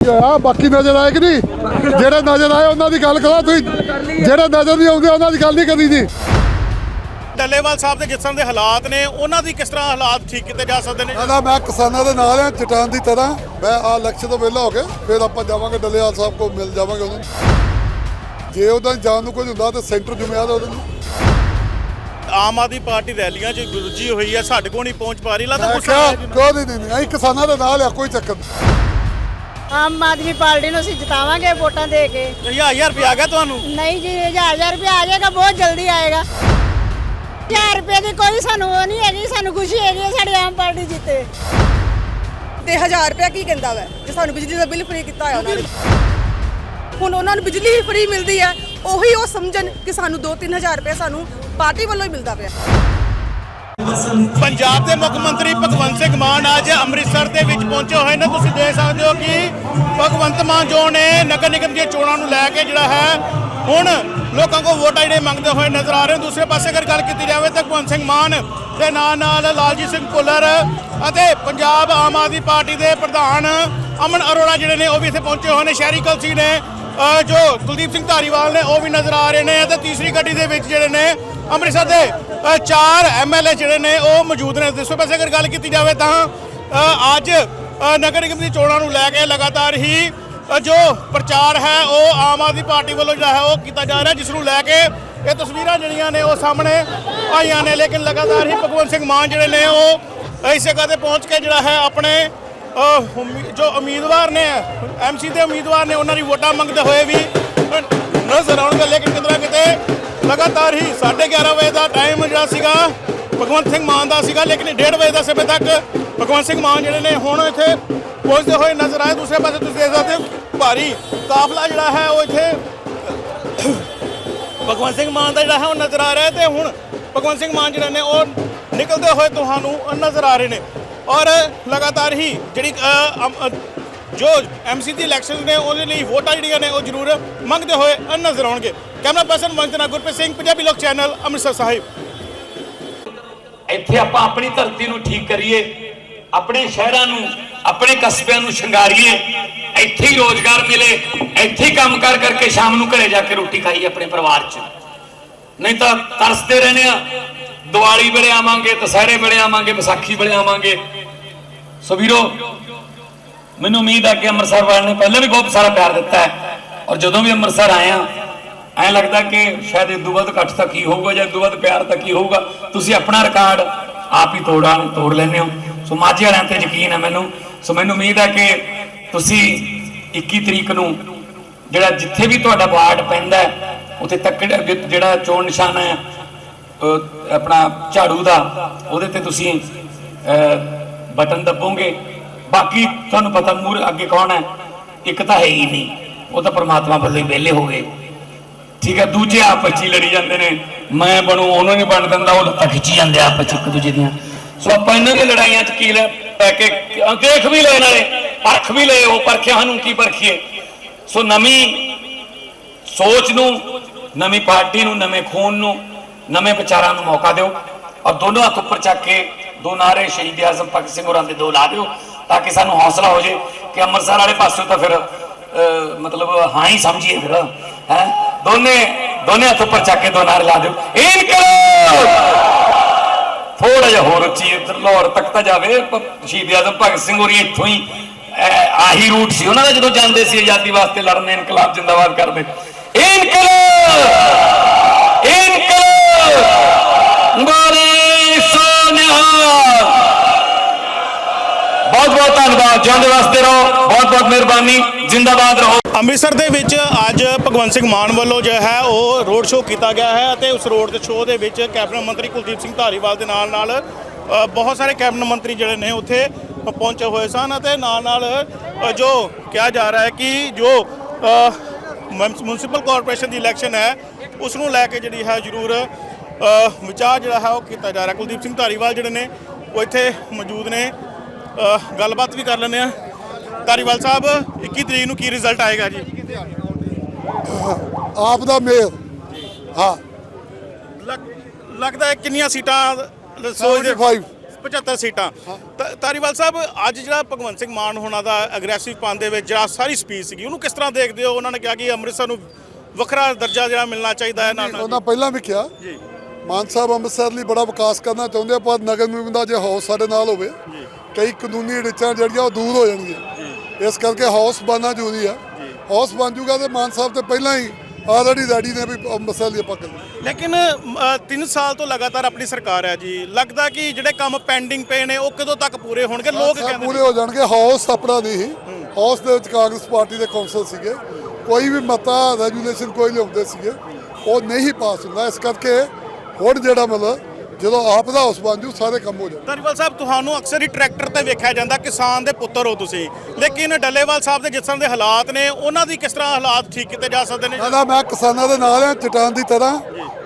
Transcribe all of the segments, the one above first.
ਆ ਬਾਕੀ ਨਜ਼ਰ ਆਏ ਕਿ ਨਹੀਂ? ਜਿਹੜੇ ਨਜ਼ਰ ਆਏ ਉਹਨਾਂ ਦੀ ਗੱਲ ਕਰੋ ਤੁਸੀਂ। ਜਿਹੜੇ ਨਜ਼ਰ ਨਹੀਂ ਆਉਂਦੇ ਉਹਨਾਂ ਦੀ ਗੱਲ ਨਹੀਂ ਕਰੀ ਜੀ ਡੱਲੇਵਾਲ ਸਾਹਿਬ ਦੇ ਤਰ੍ਹਾਂ ਦੇ ਹਾਲਾਤ ਨੇ ਉਹਨਾਂ ਦੀ ਕਿਸ ਤਰ੍ਹਾਂ ਹਾਲਾਤ ਠੀਕ ਕੀਤੇ ਜਾ ਸਕਦੇ ਨੇ? ਕਹਿੰਦਾ ਮੈਂ ਕਿਸਾਨਾਂ ਦੇ ਨਾਲ ਹਾਂ ਚਟਾਨ ਦੀ ਤਰ੍ਹਾਂ। ਮੈਂ ਆ ਇਲੈਕਸ਼ਨ ਤੋਂ ਵਿਹਲਾ ਹੋ ਕੇ ਫਿਰ ਆਪਾਂ ਜਾਵਾਂਗੇ ਡੱਲੇਵਾਲ ਸਾਹਿਬ ਕੋਲ ਮਿਲ ਜਾਵਾਂਗੇ ਉਹਨਾਂ। ਨੂੰ ਜੇ ਉਹਦਾ ਜਾਣ ਨੂੰ ਕੁਝ ਹੁੰਦਾ ਤਾਂ ਸੈਂਟਰ ਜ਼ਿੰਮੇਵਾਰ ਉਹਦੇ ਨੂੰ ਆਮ ਆਦਮੀ ਪਾਰਟੀ ਰੈਲੀਆਂ 'ਚ ਗੁਰਜੀ ਹੋਈ ਹੈ ਸਾਡੇ ਕੋਲ ਨਹੀਂ ਪਹੁੰਚ ਪਾ ਰਹੀ। ਲੱਗਦਾ ਗੁੱਸਾ ਨੂੰ। ਕੋਈ ਨਹੀਂ ਨਹੀਂ ਅਸੀਂ ਕਿਸਾਨਾਂ ਦੇ ਨਾਲ ਆ ਕੋਈ ਚੱਕਰ ਨਹੀਂ। ਆਮ ਆਦਮੀ ਪਾਰਟੀ ਨੂੰ ਅਸੀਂ ਜਿਤਾਵਾਂਗੇ ਵੋਟਾਂ ਦੇ ਕੇ। ਹਜ਼ਾਰ ਹਜ਼ਾਰ ਰੁਪਏ ਆ ਗਿਆ ਤੁਹਾਨੂੰ? ਨਹੀਂ ਜੀ ਹਜ਼ਾਰ ਹਜ਼ਾਰ ਰੁਪਏ ਆ ਜਾਏਗਾ ਬਹੁਤ ਜਲਦੀ ਆਏਗਾ। ਹਜ਼ਾਰ ਰੁਪਏ ਦੀ ਕੋਈ ਸਾਨੂੰ ਉਹ ਨਹੀਂ ਹੈਗੀ ਸਾਨੂੰ ਖੁਸ਼ੀ ਹੈਗੀ ਹੈ ਸਾਡੀ ਆਮ ਪਾਰਟੀ ਜਿੱਤੇ। ਤੇ 1000 ਰੁਪਏ ਕੀ ਕਹਿੰਦਾ ਵੈ? ਜੇ ਸਾਨੂੰ ਬਿਜਲੀ ਦਾ ਬਿੱਲ ਫ੍ਰੀ ਕੀਤਾ ਹੋਇਆ ਉਹਨਾਂ ਨੇ। ਹੁਣ ਉਹਨਾਂ ਨੂੰ ਬਿਜਲੀ ਹੀ ਫ੍ਰੀ ਮਿਲਦੀ ਹੈ ਉਹੀ ਉਹ ਸਮਝਣ ਕਿ ਸਾਨੂੰ 2-3000 ਰੁਪਏ ਸਾਨੂੰ ਪਾਰਟੀ ਵੱਲੋਂ ਹੀ ਮਿਲਦਾ ਪਿਆ। ਪੰਜਾਬ ਦੇ ਮੁੱਖ ਮੰਤਰੀ ਭਗਵੰਤ ਸਿੰਘ ਮਾਨ ਅੱਜ ਅੰਮ੍ਰਿਤਸਰ ਦੇ ਵਿੱਚ ਪਹੁੰਚੇ ਹੋਏ ਨੇ। ਤੁਸੀਂ ਦੇਖ ਸਕਦੇ ਹੋ ਕਿ ਭਗਵੰਤ ਮਾਨ ਜੋ ਨੇ ਨਗਰ ਨਿਗਮ ਦੀਆਂ ਚੋਣਾਂ ਨੂੰ ਲੈ ਕੇ ਜਿਹੜਾ ਹੈ, ਹੁਣ ਲੋਕਾਂ ਕੋਲ ਵੋਟਾਂ ਜਿਹੜੇ ਮੰਗਦੇ ਹੋਏ ਨਜ਼ਰ ਆ ਰਹੇ ਨੇ। ਦੂਸਰੇ ਪਾਸੇ ਅਗਰ ਗੱਲ ਕੀਤੀ ਜਾਵੇ ਤਾਂ ਭਗਵੰਤ ਸਿੰਘ ਮਾਨ ਦੇ ਨਾਲ ਨਾਲ ਲਾਲਜੀਤ ਸਿੰਘ ਭੁੱਲਰ ਅਤੇ ਪੰਜਾਬ ਆਮ ਆਦਮੀ ਪਾਰਟੀ ਦੇ ਪ੍ਰਧਾਨ ਅਮਨ ਅਰੋੜਾ ਜਿਹੜੇ ਨੇ ਉਹ ਵੀ ਇੱਥੇ ਪਹੁੰਚੇ ਹੋਏ ਨੇ। ਸ਼ਹਿਰੀ ਕਲਸੀ ਨੇ ਜੋ ਕੁਲਦੀਪ ਸਿੰਘ ਧਾਰੀਵਾਲ ਨੇ ਉਹ ਵੀ ਨਜ਼ਰ ਆ ਰਹੇ ਨੇ ਅਤੇ ਤੀਸਰੀ ਗੱਡੀ ਦੇ ਵਿੱਚ ਜਿਹੜੇ ਨੇ ਅੰਮ੍ਰਿਤਸਰ ਦੇ ਅ, ਚਾਰ ਐਮਐਲਏ ਜਿਹੜੇ ਨੇ ਉਹ ਮੌਜੂਦ ਨੇ। ਦੂਸਰੇ ਪਾਸੇ ਅਗਰ ਗੱਲ ਕੀਤੀ ਜਾਵੇ ਤਾਂ ਅੱਜ ਨਗਰ ਨਿਗਮ ਦੀ ਚੋਣਾਂ ਨੂੰ ਲੈ ਕੇ ਲਗਾਤਾਰ ਹੀ ਜੋ ਪ੍ਰਚਾਰ ਹੈ ਉਹ ਆਮ ਆਦਮੀ ਪਾਰਟੀ ਵੱਲੋਂ ਜਿਹੜਾ ਹੈ ਉਹ ਕੀਤਾ ਜਾ ਰਿਹਾ ਜਿਸ ਨੂੰ ਲੈ ਕੇ ਇਹ ਤਸਵੀਰਾਂ ਜਿਹੜੀਆਂ ਨੇ ਉਹ ਸਾਹਮਣੇ ਆਈਆਂ ਨੇ। ਲੇਕਿਨ ਲਗਾਤਾਰ ਹੀ ਭਗਵੰਤ ਸਿੰਘ ਮਾਨ ਜਿਹੜੇ ਨੇ ਉਹ ਇਸ ਜਗ੍ਹਾ ਤੇ ਪਹੁੰਚ ਕੇ ਜਿਹੜਾ ਹੈ ਆਪਣੇ ਅਹ, ਉਮੀ- ਜੋ ਉਮੀਦਵਾਰ ਨੇ ਐਮਸੀ ਦੇ ਉਮੀਦਵਾਰ ਨੇ, ਉਹਨਾਂ ਦੀ ਵੋਟਾਂ ਮੰਗਦੇ ਹੋਏ ਵੀ ਨਜ਼ਰ ਆਉਣਗੇ ਲੇਕਿਨ ਕਿਤੇ ਨਾ ਕਿਤੇ ਲਗਾਤਾਰ ਹੀ 11:30 ਵਜੇ ਦਾ ਟਾਈਮ ਜਿਹੜਾ ਸੀਗਾ, ਭਗਵੰਤ ਸਿੰਘ ਮਾਨ ਦਾ ਸੀਗਾ, ਲੇਕਿਨ 1:30 ਵਜੇ ਦਾ ਸਮੇਂ ਤੱਕ ਭਗਵੰਤ ਸਿੰਘ ਮਾਨ ਜਿਹੜੇ ਨੇ ਹੁਣ ਇੱਥੇ ਪਹੁੰਚਦੇ ਹੋਏ ਨਜ਼ਰ ਆਏ। ਦੂਸਰੇ ਪਾਸੇ ਤੁਸੀਂ ਦੇਖ ਸਕਦੇ ਹੋ, ਭਾਰੀ ਕਾਫਲਾ ਜਿਹੜਾ ਹੈ ਉਹ ਇੱਥੇ, ਭਗਵੰਤ ਸਿੰਘ ਮਾਨ ਦਾ ਜਿਹੜਾ ਹੈ ਉਹ ਨਜ਼ਰ ਆ ਰਿਹਾ ਹੈ ਤੇ ਹੁਣ ਭਗਵੰਤ ਸਿੰਘ ਮਾਨ ਜਿਹੜੇ ਨੇ ਉਹ ਨਿਕਲਦੇ ਹੋਏ ਤੁਹਾਨੂੰ ਨਜ਼ਰ ਆ ਰਹੇ ਨੇ। ਔਰ ਲਗਾਤਾਰ ਹੀ ਜਿਹੜੀ ਅ, ਅਮ, ਅ, ਜੋ ਐਮਸੀ ਦੀ ਇਲੈਕਸ਼ਨ ਨੇ ਉਹਦੇ ਲਈ ਵੋਟਾਂ ਜਿਹੜੀਆਂ ਨੇ ਉਹ ਜ਼ਰੂਰ ਮੰਗਦੇ ਹੋਏ ਨਜ਼ਰ ਆਉਣਗੇ। ਕੈਮਰਾ ਪਰਸਨ ਮੰਜਨਾ ਗੁਰਪ੍ਰੀਤ ਸਿੰਘ ਪੰਜਾਬੀ ਲੋਕ ਚੈਨਲ ਅੰਮ੍ਰਿਤਸਰ ਸਾਹਿਬ। ਇੱਥੇ ਆਪਾਂ ਆਪਣੀ ਧਰਤੀ ਨੂੰ ਠੀਕ ਕਰੀਏ ਆਪਣੇ ਸ਼ਹਿਰਾਂ ਨੂੰ ਆਪਣੇ ਕਸਬਿਆਂ ਨੂੰ ਸ਼ਿੰਗਾਰੀਏ ਇੱਥੇ ਹੀ ਰੋਜ਼ਗਾਰ ਮਿਲੇ ਇੱਥੇ ਹੀ ਕੰਮ ਕਰ ਕਰਕੇ ਸ਼ਾਮ ਨੂੰ ਘਰੇ ਜਾ ਕੇ ਰੋਟੀ ਖਾਈਏ ਆਪਣੇ ਪਰਿਵਾਰ 'ਚ। ਨਹੀਂ ਤਾਂ ਤਰਸਦੇ ਰਹਿੰਦੇ ਆ ਦੀਵਾਲੀ ਵੇਲੇ ਆਵਾਂਗੇ ਦੁਸਹਿਰੇ ਵੇਲੇ ਆਵਾਂਗੇ ਵਿਸਾਖੀ ਵੇਲੇ ਆਵਾਂਗੇ ਸੋ ਵੀਰੋ, ਮੈਨੂੰ ਉਮੀਦ ਹੈ ਕਿ ਅੰਮ੍ਰਿਤਸਰ ਵਾਲਿਆਂ ਨੇ ਪਹਿਲਾਂ ਵੀ ਬਹੁਤ ਸਾਰਾ ਪਿਆਰ ਦਿੱਤਾ ਹੈ ਔਰ ਜਦੋਂ ਵੀ ਅੰਮ੍ਰਿਤਸਰ ਆਏ ਆ ਐਂ ਲੱਗਦਾ ਕਿ ਸ਼ਾਇਦ ਇਦੋਂ ਵੱਧ ਇਕੱਠ ਤਾਂ ਕੀ ਹੋਊਗਾ ਜਾਂ ਇਦੋਂ ਵੱਧ ਪਿਆਰ ਤਾਂ ਕੀ ਹੋਊਗਾ। ਤੁਸੀਂ ਆਪਣਾ ਰਿਕਾਰਡ ਆਪ ਹੀ ਤੋੜਾਂ, ਤੋੜ ਲੈਂਦੇ ਹੋ। ਸੋ ਮਾਝੇ ਵਾਲਿਆਂ ਤੇ ਯਕੀਨ ਹੈ ਮੈਨੂੰ। ਸੋ ਮੈਨੂੰ ਉਮੀਦ ਹੈ ਕਿ ਤੁਸੀਂ 21 ਤਰੀਕ ਨੂੰ ਜਿਹੜਾ ਜਿੱਥੇ ਵੀ ਤੁਹਾਡਾ ਵਾਰਡ ਪੈਂਦਾ ਉੱਥੇ ਤੱਕ ਜਿਹੜਾ ਚੋਣ ਨਿਸ਼ਾਨ ਹੈ ਆਪਣਾ ਝਾੜੂ ਦਾ, ਉਹਦੇ ਤੇ ਤੁਸੀਂ ਬਟਨ ਦੱਬੋਗੇ? ਬਾਕੀ ਤੁਹਾਨੂੰ ਪਤਾ ਮੂਰ ਅੱਗੇ ਕੌਣ ਹੈ? ਇੱਕ ਤਾਂ ਹੈ ਹੀ ਨਹੀਂ। ਉਹ ਤਾਂ ਪਰਮਾਤਮਾ ਵੱਲੋਂ ਹੀ ਵਿਹਲੇ ਹੋ ਗਏ। ਠੀਕ ਹੈ, ਦੂਜੇ ਆਪਸ ਵਿੱਚ ਹੀ ਲੜੀ ਜਾਂਦੇ ਨੇ। ਮੈਂ ਬਣੂ, ਉਹਨੂੰ ਨਹੀਂ ਬਣ ਦਿੰਦਾ, ਉਹ ਲੱਤਾਂ ਖਿੱਚੀ ਜਾਂਦੇ ਆਪਸ 'ਚ ਇੱਕ ਦੂਜੇ ਦੀਆਂ। ਸੋ ਆਪਾਂ ਇਹਨਾਂ ਦੀਆਂ ਲੜਾਈਆਂ 'ਚ ਕੀ ਲੈ, ਪੈ ਕੇ ਦੇਖ ਵੀ ਲੈਣ ਵਾਲੇ, ਪਰਖ ਵੀ ਲਏ ਉਹ ਪਰਖਿਆ ਨੂੰ ਕੀ ਪਰਖੀਏ? ਸੋ ਨਵੀਂ ਸੋਚ ਨੂੰ, ਨਵੀਂ ਪਾਰਟੀ ਨੂੰ, ਨਵੇਂ ਖੂਨ ਨੂੰ, ਨਵੇਂ ਵਿਚਾਰਾਂ ਨੂੰ ਮੌਕਾ ਦਿਓ। ਔਰ ਦੋਨੋਂ ਹੱਥ ਉੱਪਰ ਚੱਕ ਕੇ ਦੋ ਨਾਰੇ ਸ਼ਹੀਦ ਆਜ਼ਮ ਭਗਤ ਸਿੰਘ ਹੋਰਾਂ ਦੇ ਦੋ ਲਾ ਦਿਓ ਤਾਂ ਕਿ ਸਾਨੂੰ ਹੌਸਲਾ ਹੋ ਜੇ ਕਿ ਅੰਮ੍ਰਿਤਸਰ ਵਾਲੇ ਪਾਸੋਂ ਤਾਂ ਫਿਰ ਮਤਲਬ ਹਾਂ ਹੀ ਸਮਝੀਏ ਫਿਰ, ਹੈ? ਦੋਨੇ ਦੋਨੇ ਹੱਥ ਉੱਪਰ ਚੱਕ ਕੇ ਦੋ ਨਾਰੇ ਲਾ ਦਿਓ। ਇਨਕਲਾਬ! ਥੋੜਾ ਜਿਹਾ ਹੋਰ ਉੱਚੀ ਇੱਧਰ ਲਾਹੌਰ ਤੱਕ ਤਾਂ ਜਾਵੇ ਸ਼ਹੀਦ ਆਜ਼ਮ ਭਗਤ ਸਿੰਘ ਹੋਰੀ ਇੱਥੋਂ ਹੀ ਆਹੀ ਰੂਟ ਸੀ। ਉਹਨਾਂ ਦਾ ਜਦੋਂ ਜਾਂਦੇ ਸੀ ਆਜ਼ਾਦੀ ਵਾਸਤੇ ਲੜਨ, ਇਨਕਲਾਬ ਜਿੰਦਾਬਾਦ ਕਰਦੇ। ਇਨਕਲਾਬ! ਇਨਕਲਾਬ! ਬੋਲੇ ਸੋਨਿਹਾ ਬਹੁਤ ਬਹੁਤ ਧੰਨਵਾਦ। ਜਿਉਂਦੇ ਵਾਸਤੇ ਰਹੋ। ਬਹੁਤ ਬਹੁਤ ਮਿਹਰਬਾਨੀ। ਜਿੰਦਾਬਾਦ ਰਹੋ। ਅੰਮ੍ਰਿਤਸਰ ਦੇ ਵਿੱਚ ਅੱਜ ਭਗਵੰਤ ਸਿੰਘ ਮਾਨ ਵੱਲੋਂ ਜੋ ਹੈ, ਉਹ ਰੋਡ ਸ਼ੋਅ ਕੀਤਾ ਗਿਆ ਹੈ ਅਤੇ ਉਸ ਰੋਡ ਸ਼ੋਅ ਦੇ ਵਿੱਚ ਕੈਬਨਿਟ ਮੰਤਰੀ ਕੁਲਦੀਪ ਸਿੰਘ ਧਾਰੀਵਾਲ ਦੇ ਨਾਲ ਨਾਲ ਬਹੁਤ ਸਾਰੇ ਕੈਬਨਿਟ ਮੰਤਰੀ ਜਿਹੜੇ ਨੇ, ਉੱਥੇ ਪਹੁੰਚੇ ਹੋਏ ਸਨ ਅਤੇ ਨਾਲ ਨਾਲ ਜੋ ਕਿਹਾ ਜਾ ਰਿਹਾ ਹੈ ਕਿ ਜੋ ਮਿਊਨਿਸਪਲ ਕਾਰਪੋਰੇਸ਼ਨ ਦੀ ਇਲੈਕਸ਼ਨ ਹੈ, ਉਸ ਨੂੰ ਲੈ ਕੇ ਜਿਹੜੀ ਹੈ ਜ਼ਰੂਰ ਵਿਚਾਰ ਜਿਹੜਾ ਹੈ ਉਹ ਕੀਤਾ ਜਾ ਰਿਹਾ। ਕੁਲਦੀਪ ਸਿੰਘ ਧਾਰੀਵਾਲ ਜਿਹੜੇ ਨੇ ਉਹ ਇੱਥੇ ਮੌਜੂਦ ਨੇ। ਗੱਲਬਾਤ ਵੀ ਕਰ ਲੈਂਦੇ ਆ ਧਾਰੀਵਾਲ ਸਾਹਿਬ 21 ਤਰੀਕ ਨੂੰ ਕੀ ਰਿਜ਼ਲਟ ਆਏਗਾ ਜੀ? ਆਪ ਦਾ ਮੇਲ ਹਾਂ। ਲੱਗ- ਲੱਗਦਾ ਹੈ ਕਿੰਨੀਆਂ ਸੀਟਾਂ ਸੋਚਦੇ 75 75 ਸੀਟਾਂ। ਧਾਰੀਵਾਲ ਸਾਹਿਬ ਅੱਜ ਜਿਹੜਾ ਭਗਵੰਤ ਸਿੰਘ ਮਾਨ ਹੋਣਾ ਦਾ ਅਗਰੈਸਿਵ ਪਨ ਦੇ ਵਿੱਚ ਜਿਹੜਾ ਸਾਰੀ ਸਪੀਚ ਸੀਗੀ ਉਹਨੂੰ ਕਿਸ ਤਰ੍ਹਾਂ ਦੇਖਦੇ ਹੋ? ਉਹਨਾਂ ਨੇ ਕਿਹਾ ਕਿ ਅੰਮ੍ਰਿਤਸਰ ਨੂੰ ਵੱਖਰਾ ਦਰਜਾ ਜਿਹੜਾ ਮਿਲਣਾ ਚਾਹੀਦਾ ਹੈ ਨਾਲ ਉਹਨਾਂ ਪਹਿਲਾਂ ਵੀ ਕਿਹਾ ਜੀ। ਮਾਨ ਸਾਹਿਬ ਅੰਮ੍ਰਿਤਸਰ ਲਈ ਬੜਾ ਵਿਕਾਸ ਕਰਨਾ ਚਾਹੁੰਦੇ ਆ ਪਰ ਨਗਰ ਨਿਗਮ ਦਾ ਜੇ ਹੌਸ ਸਾਡੇ ਨਾਲ ਹੋਵੇ ਕਈ ਕਾਨੂੰਨੀ ਰਿਚਾਂ ਜਿਹੜੀਆਂ ਉਹ ਦੂਰ ਹੋ ਜਾਣਗੀਆਂ। ਇਸ ਕਰਕੇ ਹੌਸ ਬਣਨਾ ਜ਼ਰੂਰੀ ਆ। ਹੌਸ ਬਣ ਜੂਗਾ ਤੇ ਮਾਨ ਸਾਹਿਬ ਤੇ ਪਹਿਲਾਂ ਹੀ ਆਲਰੇਡੀ ਰੈਡੀ ਨੇ ਵੀ ਅੰਮ੍ਰਿਤਸਰ ਲਈ ਆਪਾਂ ਕਰੀਏ ਲੇਕਿਨ 3 ਸਾਲ ਤੋਂ ਲਗਾਤਾਰ ਆਪਣੀ ਸਰਕਾਰ ਹੈ ਜੀ। ਲੱਗਦਾ ਕਿ ਜਿਹੜੇ ਕੰਮ ਪੈਂਡਿੰਗ ਪਏ ਨੇ ਉਹ ਕਦੋਂ ਤੱਕ ਪੂਰੇ ਹੋਣਗੇ? ਲੋਕ ਕਹਿੰਦੇ ਪੂਰੇ ਹੋ ਜਾਣਗੇ। ਹਾਊਸ ਆਪਣਾ ਨਹੀਂ ਸੀ। ਹਾਊਸ ਦੇ ਵਿੱਚ ਕਾਂਗਰਸ ਪਾਰਟੀ ਦੇ ਕੌਂਸਲ ਸੀਗੇ। ਕੋਈ ਵੀ ਮਤਾ ਰੈਜੂਲੇਸ਼ਨ ਕੋਈ ਲਿਆਉਂਦੇ ਸੀਗੇ। ਉਹ ਨਹੀਂ ਪਾਸ ਹੁੰਦਾ। ਇਸ ਕਰਕੇ ਹੁਣ ਜਿਹੜਾ ਮਤਲਬ ਜਦੋਂ ਆਪ ਦਾ ਹਾਊਸ ਬਣ ਜੂ ਸਾਰੇ ਕੰਮ ਹੋ ਜਾਣ। ਧਾਰੀਵਾਲ ਸਾਹਿਬ ਤੁਹਾਨੂੰ ਅਕਸਰ ਹੀ ਟਰੈਕਟਰ ਤੇ ਵੇਖਿਆ ਜਾਂਦਾ ਕਿਸਾਨ ਦੇ ਪੁੱਤਰ ਹੋ ਤੁਸੀਂ। ਲੇਕਿਨ ਡੱਲੇਵਾਲ ਸਾਹਿਬ ਦੇ ਜਿਸ ਤਰ੍ਹਾਂ ਦੇ ਹਾਲਾਤ ਨੇ ਉਹਨਾਂ ਦੀ ਕਿਸ ਤਰ੍ਹਾਂ ਹਾਲਾਤ ਠੀਕ ਕੀਤੇ ਜਾ ਸਕਦੇ ਨੇ? ਕਹਿੰਦਾ ਮੈਂ ਕਿਸਾਨਾਂ ਦੇ ਨਾਲ ਆ ਚਟਾਨ ਦੀ ਤਰ੍ਹਾਂ।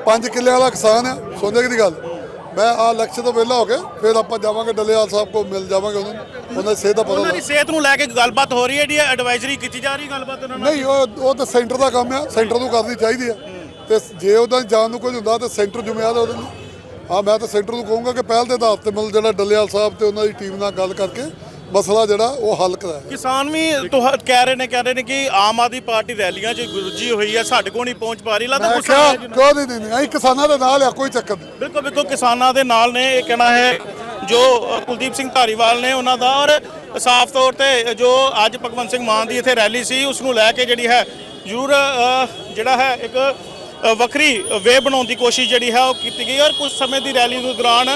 ਪੰਜ ਕਿੱਲਿਆਂ ਵਾਲਾ ਕਿਸਾਨ ਆ ਸੋਨੇ ਦੀ ਗੱਲ। ਮੈਂ ਆ ਲਕਸ਼ ਤੋਂ ਵਿਹਲਾ ਹੋ ਕੇ ਫਿਰ ਆਪਾਂ ਜਾਵਾਂਗੇ ਡੱਲੇਵਾਲ ਸਾਹਿਬ ਕੋਲ ਮਿਲ ਜਾਵਾਂਗੇ ਉਹਨਾਂ ਨੂੰ। ਉਹਨਾਂ ਦੀ ਸਿਹਤ ਦਾ ਪਤਾ ਉਹਨਾਂ ਦੀ ਸਿਹਤ ਨੂੰ ਲੈ ਕੇ ਗੱਲਬਾਤ ਹੋ ਰਹੀ ਹੈ? ਜੀ ਐਡਵਾਈਜ਼ਰੀ ਕੀਤੀ ਜਾ ਰਹੀ ਗੱਲਬਾਤ ਉਹਨਾਂ ਨਾਲ? ਨਹੀਂ ਉਹ ਉਹ ਤਾਂ ਸੈਂਟਰ ਦਾ ਕੰਮ ਆ ਸੈਂਟਰ ਨੂੰ ਕਰਨੀ ਚਾਹੀਦੀ ਆ। ਤੇ ਜੇ ਉਹਦਾ ਜਾਣ ਨੂੰ ਕੁਝ ਹੁੰਦਾ ਤਾਂ ਸੈਂਟਰ ਜ਼ਿੰਮੇਵਾਰ ਹੈ ਉਹਦੇ ਲਈ। ਹਾਂ ਮੈਂ ਤਾਂ ਸੈਂਟਰ ਨੂੰ ਕਹੂੰਗਾ ਕਿ ਪਹਿਲ ਦੇ ਆਧਾਰ ਤੇ ਮਿਲ ਜਿਹੜਾ ਡੱਲੇਵਾਲ ਸਾਹਿਬ ਤੇ ਉਹਨਾਂ ਦੀ ਟੀਮ ਨਾਲ ਗੱਲ ਕਰਕੇ ਮਸਲਾ ਜਿਹੜਾ ਉਹ ਹੱਲ ਕਰਾਇਆ ਕਿਸਾਨ ਵੀ ਤੁਹਾ- ਕਹਿ ਰਹੇ ਨੇ ਕਹਿ ਰਹੇ ਨੇ ਕਿ ਆਮ ਆਦਮੀ ਪਾਰਟੀ ਰੈਲੀਆਂ 'ਚ ਗੁਰਜੀ ਹੋਈ ਹੈ ਸਾਡੇ ਕੋਲ ਨਹੀਂ ਪਹੁੰਚ ਪਾ ਰਹੀ। ਲੱਗਦਾ ਮੈਂ ਗੁੱਸਾ ਕਿਹਾ ਕਿਉਂ ਨਹੀਂ ਨਹੀਂ ਅਸੀਂ ਕਿਸਾਨਾਂ ਦੇ ਨਾਲ ਆ ਕੋਈ ਚੱਕਰ ਨਹੀਂ। ਬਿਲਕੁਲ ਬਿਲਕੁਲ ਕਿਸਾਨਾਂ ਦੇ ਨਾਲ ਨੇ। ਇਹ ਕਹਿਣਾ ਹੈ ਜੋ ਕੁਲਦੀਪ ਸਿੰਘ ਧਾਰੀਵਾਲ ਨੇ ਉਹਨਾਂ ਦਾ। ਔਰ ਸਾਫ਼ ਤੌਰ ਤੇ ਜੋ ਅੱਜ ਭਗਵੰਤ ਸਿੰਘ ਮਾਨ ਦੀ ਇੱਥੇ ਰੈਲੀ ਸੀ ਉਸ ਨੂੰ ਲੈ ਕੇ ਜਿਹੜੀ ਹੈ ਜ਼ਰੂਰ ਜਿਹੜਾ ਹੈ ਇੱਕ ਵੱਖਰੀ ਵੇ ਬਣਾਉਣ ਦੀ ਕੋਸ਼ਿਸ਼ ਜਿਹੜੀ ਹੈ ਉਹ ਕੀਤੀ ਗਈ ਔਰ ਕੁਝ ਸਮੇਂ ਦੀ ਰੈਲੀ ਦੇ ਦੌਰਾਨ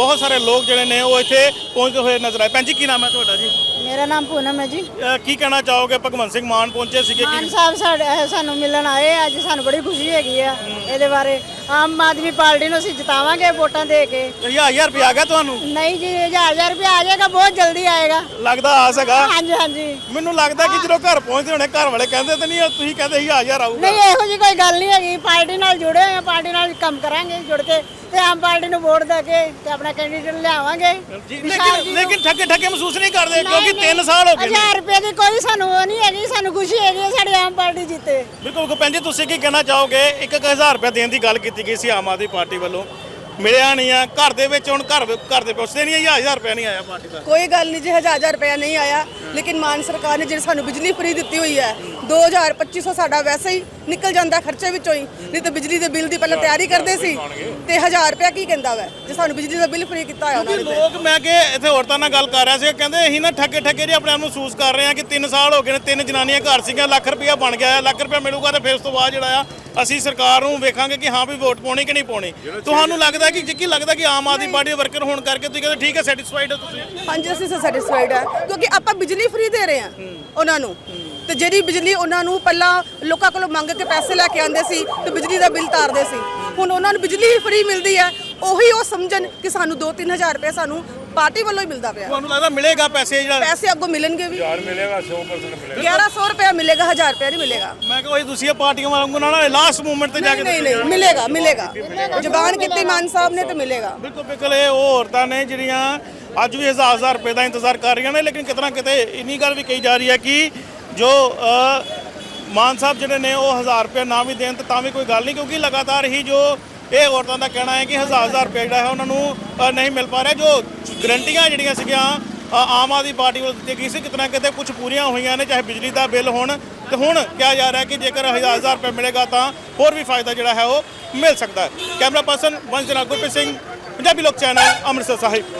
ਬਹੁਤ ਸਾਰੇ ਲੋਕ ਜਿਹੜੇ ਨੇ ਉਹ ਇੱਥੇ ਪਹੁੰਚਦੇ ਹੋਏ ਨਜ਼ਰ ਆਏ। ਭੈਣ ਜੀ ਕੀ ਨਾਮ ਹੈ ਤੁਹਾਡਾ ਜੀ? ਮੇਰਾ ਨਾਮ ਪੂਨਮ ਹੈ ਜੀ। ਕੀ ਕਹਿਣਾ ਚਾਹੋਗੇ? ਭਗਵੰਤ ਸਿੰਘ ਮਾਨ ਪਹੁੰਚੇ ਸੀਗੇ ਮਾਨ ਕਿ ਸਾਹਿਬ ਸਾਡੇ ਸਾਨੂੰ ਮਿਲਣ ਆਏ ਆ, ਅੱਜ ਸਾਨੂੰ ਬੜੀ ਖੁਸ਼ੀ ਹੈਗੀ ਆ ਇਹਦੇ ਬਾਰੇ। ਆਮ ਆਦਮੀ ਪਾਰਟੀ ਨੂੰ ਅਸੀਂ ਜਿਤਾਵਾਂਗੇ ਵੋਟਾਂ ਦੇ ਕੇ। ਹਜ਼ਾਰ ਹਜ਼ਾਰ ਰੁਪਏ ਆ ਗਿਆ ਤੁਹਾਨੂੰ? ਨਹੀਂ ਜੀ ਹਜ਼ਾਰ ਹਜ਼ਾਰ ਰੁਪਏ ਆ ਜਾਏਗਾ ਬਹੁਤ ਜਲਦੀ ਆਏਗਾ। ਲੱਗਦਾ ਆ ਸਕਾ ਹਾਂਜੀ ਹਾਂਜੀ। ਮੈਨੂੰ ਲੱਗਦਾ ਕਿ ਜਦੋਂ ਘਰ ਪਹੁੰਚਦੇ ਹੋਣੇ ਘਰ ਵਾਲੇ ਕਹਿੰਦੇ ਤੇ ਨਹੀਂ ਤੁਸੀਂ ਕਹਿੰਦੇ ਹਜ਼ਾਰ ਹਜ਼ਾਰ ਆਊਗਾ। ਨਹੀਂ ਇਹੋ ਜੀ ਕੋਈ ਗੱਲ ਨਹੀਂ ਹੈਗੀ। ਪਾਰਟੀ ਨਾਲ ਜੁੜੇ ਹੋਏ ਆ ਪਾਰਟੀ ਨਾਲ ਕੰਮ ਕਰਾਂਗੇ ਜੁੜ ਕੇ ਤੇ ਆਮ ਪਾਰਟੀ ਨੂੰ ਵੋਟ ਦੇ ਕੇ ਤੇ ਆਪਣਾ ਕੈਂਡੀਡੇਟ ਲਿਆਵਾਂਗੇ। ਜੀ, ਵਿਸ਼ਾਲ ਜੀ ਲੇਕਿਨ ਨੂੰ। ਲੇਕਿਨ ਠੱਗੇ ਠੱਗੇ ਮਹਿਸੂਸ ਨਹੀਂ ਕਰਦੇ ਕਿਉਂਕਿ ਨਹੀਂ, 3 ਸਾਲ ਹੋ ਗਏ ਨੇ। ਹਜ਼ਾਰ ਰੁਪਏ ਦੀ ਕੋਈ ਸਾਨੂੰ ਉਹ ਨਹੀਂ ਹੈਗੀ ਸਾਨੂੰ ਖੁਸ਼ੀ ਹੈਗੀ ਹੈ ਸਾਡੀ ਆਮ ਪਾਰਟੀ ਜਿੱਤੇ। ਬਿਲਕੁਲ ਭੈਣ ਜੀ ਤੁਸੀਂ ਕੀ ਕਹਿਣਾ ਚਾਹੋਗੇ? 1000 ਰੁਪਏ ਦੇਣ ਦੀ ਗੱਲ ਕੀਤੀ ਗਈ ਸੀ ਆਮ ਆਦਮੀ ਪਾਰਟੀ ਵੱਲੋਂ। ਮਿਲਿਆ ਨਹੀਂ ਆ। ਘਰ ਦੇ ਵਿੱਚ ਹੁਣ ਘਰ ਘਰ ਦੇ ਪੁੱਛਦੇ ਨਹੀਂ 1000 ਰੁਪਏ ਨਹੀਂ ਆਇਆ ਪਾਰਟੀ ਦਾ। ਕੋਈ ਗੱਲ ਨਹੀਂ ਜੀ ਹਜ਼ਾਰ ਹਜ਼ਾਰ ਰੁਪਇਆ ਨਹੀਂ ਆਇਆ। ਲੇਕਿਨ ਮਾਨ ਸਰਕਾਰ ਨੇ ਜਿਹੜੀ ਸਾਨੂੰ ਬਿਜਲੀ ਫ੍ਰੀ ਦਿੱਤੀ ਹੋਈ ਹੈ 2000 2500 ਸਾਡਾ ਵੈਸੇ ਹੀ ਨਿਕਲ ਜਾਂਦਾ ਖਰਚੇ ਵਿੱਚੋਂ ਹੀ। ਨਹੀਂ ਤਾਂ ਬਿਜਲੀ ਦੇ ਬਿੱਲ ਦੀ ਪਹਿਲਾਂ ਤਿਆਰੀ ਕਰਦੇ ਸੀ ਤੇ 1000 ਰੁਪਇਆ ਕੀ ਕਹਿੰਦਾ ਵੈ? ਜੇ ਸਾਨੂੰ ਬਿਜਲੀ ਦਾ ਬਿੱਲ ਫ੍ਰੀ ਕੀਤਾ ਹੋਇਆ ਉਹਨਾਂ ਨੇ। ਲੋਕ ਮੈਂ ਕਿ ਇੱਥੇ ਔਰਤਾਂ ਨਾਲ ਗੱਲ ਕਰ ਰਿਹਾ ਸੀ ਕਹਿੰਦੇ ਅਸੀਂ ਨਾ ਠੱਗੇ ਠੱਗੇ ਜਿਹੇ ਆਪਣੇ ਆਪ ਨੂੰ ਮਹਿਸੂਸ ਕਰ ਰਹੇ ਹਾਂ ਕਿ 3 ਸਾਲ ਹੋ ਗਏ ਨੇ ਤਿੰਨ ਜਨਾਨੀਆਂ ਘਰ ਸੀਗੀਆਂ ਲੱਖ ਰੁਪਇਆ ਬਣ ਗਿਆ ਲੱਖ ਰੁਪਇਆ ਮਿਲੂਗਾ ਤੇ ਫਿਰ ਉਸ ਤੋਂ ਬਾਅਦ ਜਿਹੜਾ ਆ ਅਸੀਂ ਸਰਕਾਰ ਨੂੰ ਵੇਖਾਂਗੇ ਕਿ ਹਾਂ ਵੀ ਵੋਟ ਪਾਉਣੀ ਕਿ ਨਹੀਂ ਪਾਉਣੀ। ਤੁਹਾਨੂੰ ਲੱਗਦਾ ਕਿ ਜਿੱਕੀ ਲੱਗਦਾ ਕਿ ਆਮ ਆਦਮੀ ਪਾਰਟੀ ਵਰਕਰ ਹੋਣ ਕਰਕੇ ਤੁਸੀਂ ਕਹਿੰਦੇ ਠੀਕ ਹੈ ਸੈਟੀਸਫਾਈਡ ਹੋ ਤੁਸੀਂ? ਹਾਂਜੀ ਅਸੀਂ ਸੈਟੀਸਫਾਈਡ ਹੈ ਕਿਉਂਕਿ ਆਪਾਂ ਬਿਜਲੀ ਫ੍ਰੀ ਦੇ ਰਹੇ ਹਾਂ ਉਹਨਾਂ ਨੂੰ। ਤੇ ਜਿਹੜੀ ਬਿਜਲੀ ਉਹਨਾਂ ਨੂੰ ਪਹਿਲਾਂ ਲੋਕਾਂ ਕੋਲੋਂ ਮੰਗ ਕੇ ਪੈਸੇ ਲੈ ਕੇ ਆਉਂਦੇ ਸੀ ਤੇ ਬਿਜਲੀ ਦਾ ਬਿੱਲ ਤਾਰਦੇ ਸੀ। ਹੁਣ ਉਹਨਾਂ ਨੂੰ ਬਿਜਲੀ ਫ੍ਰੀ ਮਿਲਦੀ ਹੈ ਉਹੀ ਉਹ ਸਮਝਣ ਕਿ ਸਾਨੂੰ 2-3000 ਰੁਪਏ ਸਾਨੂੰ ਪਾਰਟੀ ਵੱਲੋਂ ਹੀ ਮਿਲਦਾ ਪਿਆ। ਤੁਹਾਨੂੰ ਲੱਗਦਾ ਮਿਲੇਗਾ ਪੈਸੇ ਜਿਹੜਾ ਪੈਸੇ ਅੱਗੋਂ ਮਿਲਣਗੇ ਵੀ। 1000 ਮਿਲੇਗਾ 100% ਮਿਲੇਗਾ। 1100 ਰੁਪਏ ਮਿਲੇਗਾ 1000 ਰੁਪਏ ਨਹੀਂ ਮਿਲੇਗਾ। ਮੈਂ ਕਿਹਾ ਉਹੀ ਤੁਸੀਂ ਇਹ ਪਾਰਟੀਆਂ ਵਾਂਗੂ ਨਾ ਲਾਸਟ ਮੂਮੈਂਟ ਤੇ ਜਾ ਕੇ ਨਹੀਂ ਨਹੀਂ ਮਿਲੇਗਾ ਮਿਲੇਗਾ। ਜ਼ਬਾਨ ਕੀਤੀ ਮਾਨ ਸਾਹਿਬ ਨੇ ਤੇ ਮਿਲੇਗਾ। ਬਿਲਕੁਲ ਬਿਲਕੁਲ ਇਹ ਉਹ ਔਰਤਾਂ ਨੇ ਜਿਹੜੀਆਂ ਅੱਜ ਵੀ ਹਜ਼ਾਰ ਹਜ਼ਾਰ ਰੁਪਏ ਦਾ ਇੰਤਜ਼ਾਰ ਕਰ ਰਹੀਆਂ ਨੇ ਲੇਕਿਨ ਕਿਤਨਾ ਕਿਤੇ ਇੰਨੀ ਗੱਲ ਵੀ ਕਹੀ ਜਾ ਰਹੀ ਹੈ ਕਿ ਜੋ ਮਾਨ ਸਾਹਿਬ ਜਿਹੜੇ ਨੇ ਉਹ ਹਜ਼ਾਰ ਰੁਪਏ ਨਾ ਵੀ ਦੇਣ ਤਾਂ ਵੀ ਕੋਈ ਗੱਲ ਨਹੀਂ ਕਿਉਂਕਿ ਲਗਾਤਾਰ ਹੀ ਜੋ ਇਹ ਔਰਤਾਂ ਦਾ ਕਹਿਣਾ ਹੈ ਕਿ ਹਜ਼ਾਰ ਹਜ਼ਾਰ ਰੁਪਏ ਜਿਹੜਾ ਹੈ ਉਹਨਾਂ ਨੂੰ ਨਹੀਂ ਮਿਲ ਪਾ ਰਿਹਾ ਜੋ ਗਰੰਟੀਆਂ ਜਿਹੜੀਆਂ ਸੀਗੀਆਂ ਆਮ ਆਦਮੀ ਪਾਰਟੀ ਵੱਲੋਂ ਦਿੱਤੀ ਗਈ ਸੀ। ਕਿਤਨਾ ਕਿਤੇ ਕੁਝ ਪੂਰੀਆਂ ਹੋਈਆਂ ਨੇ, ਚਾਹੇ ਬਿਜਲੀ ਦਾ ਬਿੱਲ ਹੋਣ ਤੇ ਹੁਣ ਕਿਹਾ ਜਾ ਰਿਹਾ ਕਿ ਜੇਕਰ ਹਜ਼ਾਰ ਹਜ਼ਾਰ ਰੁਪਏ ਮਿਲੇਗਾ ਤਾਂ ਹੋਰ ਵੀ ਫਾਇਦਾ ਜਿਹੜਾ ਹੈ ਉਹ ਮਿਲ ਸਕਦਾ ਹੈ। ਕੈਮਰਾ ਪਰਸਨ ਵੰਸ਼ ਨਾਲ ਗੁਰਪ੍ਰੀਤ ਸਿੰਘ, ਪੰਜਾਬੀ ਲੋਕ ਚੈਨਲ, ਅੰਮ੍ਰਿਤਸਰ ਸਾਹਿਬ।